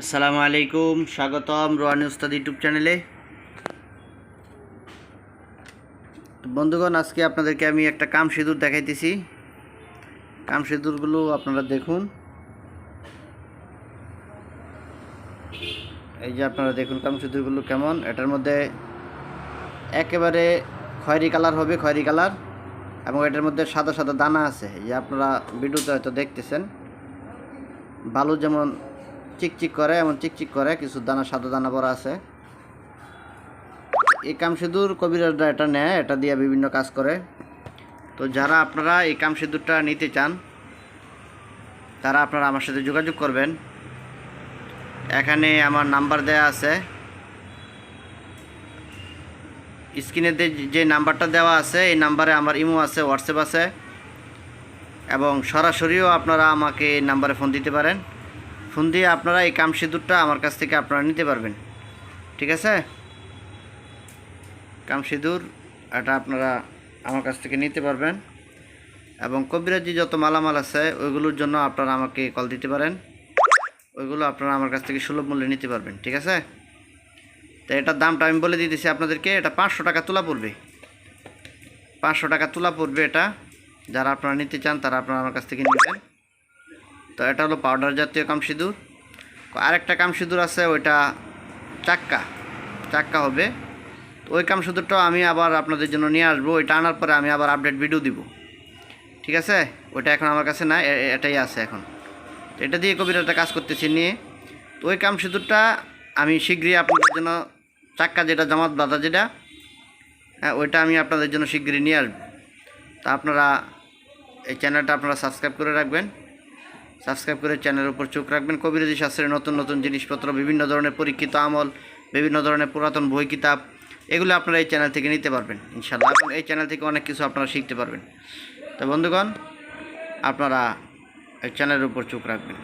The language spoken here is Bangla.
আসসালামু আলাইকুম, স্বাগতম রোহানি উস্তাদ ইউটিউব চ্যানেলে। বন্ধুগণ, আজকে আপনাদেরকে আমি একটা কাম সিঁদুর দেখাইতেছি। কাম সিঁদুরগুলো আপনারা দেখুন। এই যে আপনারা দেখুন কাম সিঁদুরগুলো কেমন। এটার মধ্যে একেবারে খয়েরি কালার হবে, খয়েরি কালার। এবং এটার মধ্যে সাদা সাদা দানা আছে। এই যে আপনারা ভিডিওতে হয়তো দেখতেছেন। বালু যেমন চিকচিক করে, এমন চিকচিক করে, কিছু দানা, সাদা দানা পড়া আছে। এই কাম সিঁদুর কবিরাজরা এটা নেয়, এটা দিয়ে বিভিন্ন কাজ করে। তো যারা আপনারা এই কাম সিঁদুরটা নিতে চান, তারা আপনারা আমার সাথে যোগাযোগ করবেন। এখানে আমার নাম্বার দেয়া আছে। স্ক্রিনে যে নাম্বারটা দেওয়া আছে, এই নাম্বারে আমার ইমো আছে, হোয়াটসঅ্যাপ আছে। এবং সরাসরিও আপনারা আমাকে এই নাম্বারে ফোন দিতে পারেন। ফোন দিয়ে আপনারা এই কাম সিঁদুরটা আমার কাছ থেকে আপনারা নিতে পারবেন। ঠিক আছে? কাম সিঁদুর এটা আপনারা আমার কাছ থেকে নিতে পারবেন এবং কবিরাজি যত মালামাল আছে, ওইগুলোর জন্য আপনারা আমাকে কল দিতে পারেন। ওইগুলো আপনারা আমার কাছ থেকে সুলভ মূল্যে নিতে পারবেন, ঠিক আছে? তো এটার দামটা আমি বলে দিতেছি আপনাদেরকে, এটা পাঁচশো টাকা তোলা পড়বে। পাঁচশো টাকা তোলা পড়বে এটা। যারা আপনারা নিতে চান, তারা আপনারা আমার কাছ থেকে নেবেন। তো এটা হলো পাউডার জাতীয় কাম সিঁদুর। আরেকটা কাম সিঁদুর আছে, ওইটা চাক্কা। চাক্কা হবে। তো ওই কাম সিঁদুরটাও আমি আবার আপনাদের জন্য নিয়ে আসব। ওইটা আনার পরে আমি আবার আপডেট ভিডিও দিব। ঠিক আছে? ওইটা এখন আমার কাছে না এটাই আছে এখন। তো এটা দিয়ে কবিরাটা কাজ করতেছি নিয়ে। তো ওই কাম সিঁদুরটা আমি শীঘ্রই আপনাদের জন্য, চাক্কা যেটা, জামাত বাঁধা যেটা হ্যাঁ ওইটা আমি আপনাদের জন্য শীঘ্রই নিয়ে আসব। তা আপনারা এই চ্যানেলটা আপনারা সাবস্ক্রাইব করে রাখবেন। সাবস্ক্রাইব করে চ্যানেলের উপর চোখ রাখবেন। কবিরাজি শাস্ত্রের নতুন নতুন জিনিসপত্র, বিভিন্ন ধরনের পরীক্ষিত আমল, বিভিন্ন ধরনের পুরাতন বই, কিতাব, এগুলো আপনারা এই চ্যানেল থেকে নিতে পারবেন ইনশাল্লাহ এবং এই চ্যানেল থেকে অনেক কিছু আপনারা শিখতে পারবেন। তো বন্ধুগণ, আপনারা এই চ্যানেলের উপর চোখ রাখবেন।